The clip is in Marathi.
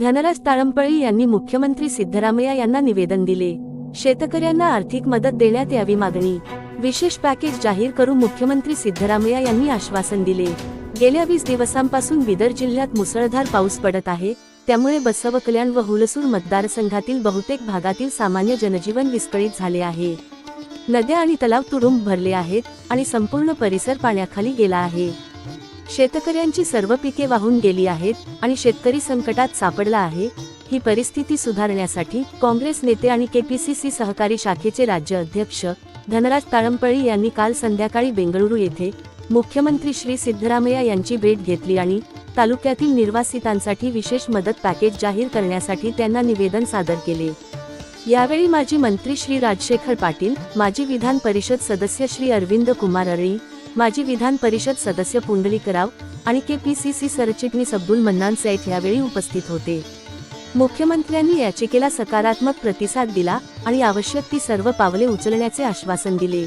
धनराज ताळंपळी यांनी मुख्यमंत्री सिद्धरामय्या यांना निवेदन दिले. शेतकऱ्यांना आर्थिक मदत देण्यात यावी मागणी. विशेष पॅकेज जाहीर करून मुख्यमंत्री सिद्धरामय्या यांनी आश्वासन दिले. गेल्या वीस दिवसांपासून बिदर जिल्ह्यात मुसळधार पाऊस पडत आहे. त्यामुळे बसव कल्याण व हुलसूर मतदारसंघातील बहुतेक भागातील सामान्य जनजीवन विस्कळीत झाले आहे. नद्या आणि तलाव तुडुंब भरले आहेत आणि संपूर्ण परिसर पाण्याखाली गेला आहे. शेतकऱ्यांची सर्व पिके वाहून गेली आहेत आणि शेतकरी संकटात सापडला आहे ही परिस्थिती सुधारण्यासाठी काँग्रेस नेते आणि केपीसीसी सहकारी शाखेचे राज्य अध्यक्ष धनराज ताळंपळी यांनी काल संध्याकाळी बेंगळुरू येथे मुख्यमंत्री श्री सिद्धरामय्या यांची भेट घेतली आणि तालुक्यातील निर्वासितांसाठी विशेष मदत पॅकेज जाहीर करण्यासाठी त्यांना निवेदन सादर केले. यावेळी माजी मंत्री श्री राजशेखर पाटील माजी विधान परिषद सदस्य श्री अरविंद कुमार अरळी माजी विधान परिषद सदस्य पुंडलिकराव आणि के पीसीसी सरचिटणीस अब्दुल मन्नान सैफ यावेळी उपस्थित होते. मुख्यमंत्र्यांनी याचिकेला सकारात्मक प्रतिसाद दिला आणि आवश्यक ती सर्व पावले उचलण्याचे आश्वासन दिले.